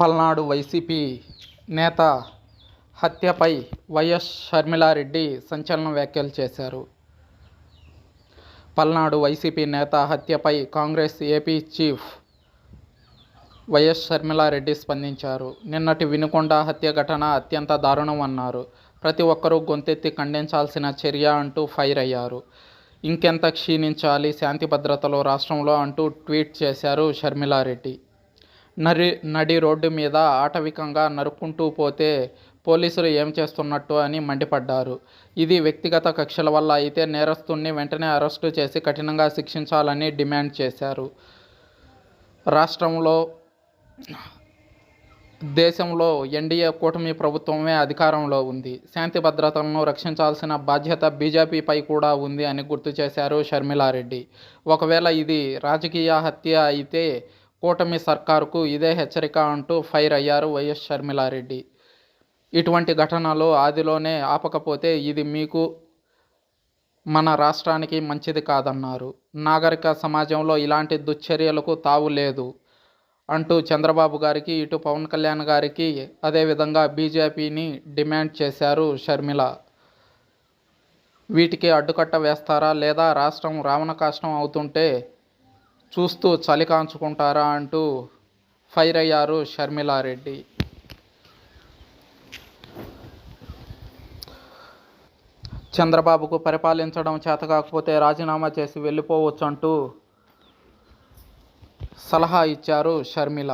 Palnadu YCP నేత హత్యపై YS Sharmila Reddy సంచలన వ్యాఖ్యలు చేశారు. పల్నాడు వైసీపీ నేత హత్యపై Congress AP chief YS Sharmila Reddy స్పందించారు. నిన్నటి వినుకొండ హత్య ఘటన అత్యంత దారుణం అన్నారు. ప్రతి ఒక్కరూ గొంతెత్తి ఖండించాల్సిన చర్య అంటూ ఫైర్ అయ్యారు. ఇంకెంత క్షీణించాలి శాంతి భద్రతలు రాష్ట్రంలో అంటూ ట్వీట్ చేశారు షర్మిలారెడ్డి. నరి నడి రోడ్డు మీద ఆటవికంగా నరుక్కుంటూ పోతే పోలీసులు ఏం చేస్తున్నట్టు అని మండిపడ్డారు. ఇది వ్యక్తిగత కక్షల వల్ల అయితే నేరస్తుణ్ణి వెంటనే అరెస్టు చేసి కఠినంగా శిక్షించాలని డిమాండ్ చేశారు. రాష్ట్రంలో దేశంలో ఎన్డీఏ కూటమి ప్రభుత్వమే అధికారంలో ఉంది. శాంతి భద్రతలను రక్షించాల్సిన బాధ్యత బీజేపీపై కూడా ఉంది అని గుర్తు చేశారు షర్మిలారెడ్డి. ఒకవేళ ఇది రాజకీయ హత్య అయితే కూటమి సర్కారుకు ఇదే హెచ్చరిక అంటూ ఫైర్ అయ్యారు వైఎస్ షర్మిలారెడ్డి. ఇటువంటి ఘటనలు ఆదిలోనే ఆపకపోతే ఇది మీకు మన రాష్ట్రానికి మంచిది కాదన్నారు. నాగరిక సమాజంలో ఇలాంటి దుశ్చర్యలకు తావు లేదు అంటూ చంద్రబాబు గారికి ఇటు పవన్ కళ్యాణ్ గారికి అదేవిధంగా బీజేపీని డిమాండ్ చేశారు షర్మిల. వీటికి అడ్డుకట్ట వేస్తారా లేదా రాష్ట్రం రావణ కాష్టం అవుతుంటే చూస్తూ చలి కాంచుకుంటారా అంటూ ఫైర్ అయ్యారు షర్మిలారెడ్డి. చంద్రబాబుకు పరిపాలించడం చేత కాకపోతే రాజీనామా చేసి వెళ్ళిపోవచ్చు అంటూ సలహా ఇచ్చారు షర్మిల.